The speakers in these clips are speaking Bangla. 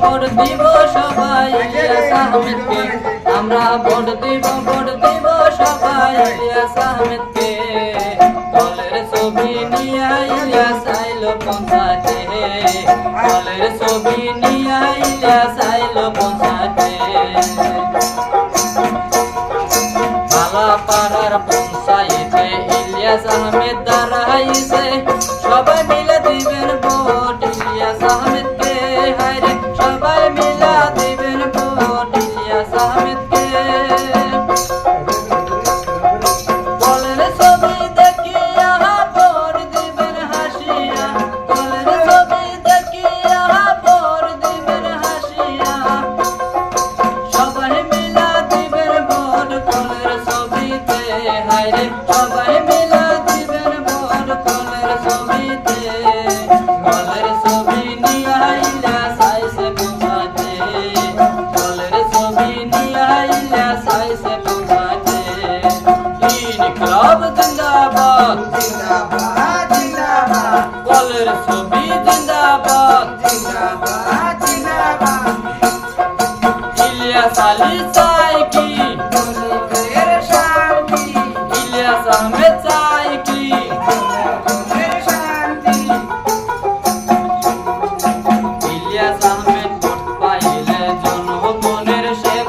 ভোট দিব সবাই ইলিয়াস আহমেদকে আমরা ভোট দিব ভোট দিব সবাই ইলিয়াস আহমেদকে দলের ছবি নিয়ে ইলিয়াস আইলো পঞ্চায়েতে দলের ছবি নিয়ে ইলিয়াস আইলো পঞ্চায়েতে পাড়ার হায়রে সবাই মিলা দিবেন ভোট কলের ছবিতে কলের ছবি নিয়ে আইলা সাইসে পৌঁছাতে কলের ছবি নিয়ে আইলা সাইসে পৌঁছাতে ইনকলাব জিন্দাবাদ জিন্দাবাদ জিন্দাবাদ। কলের ছবি জিন্দাবাদ। জিন্দাবাদ জিন্দাবাদ। ইলিয়াস আলী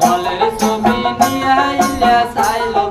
কলের ছবি নিয়ে আইলে সাইলো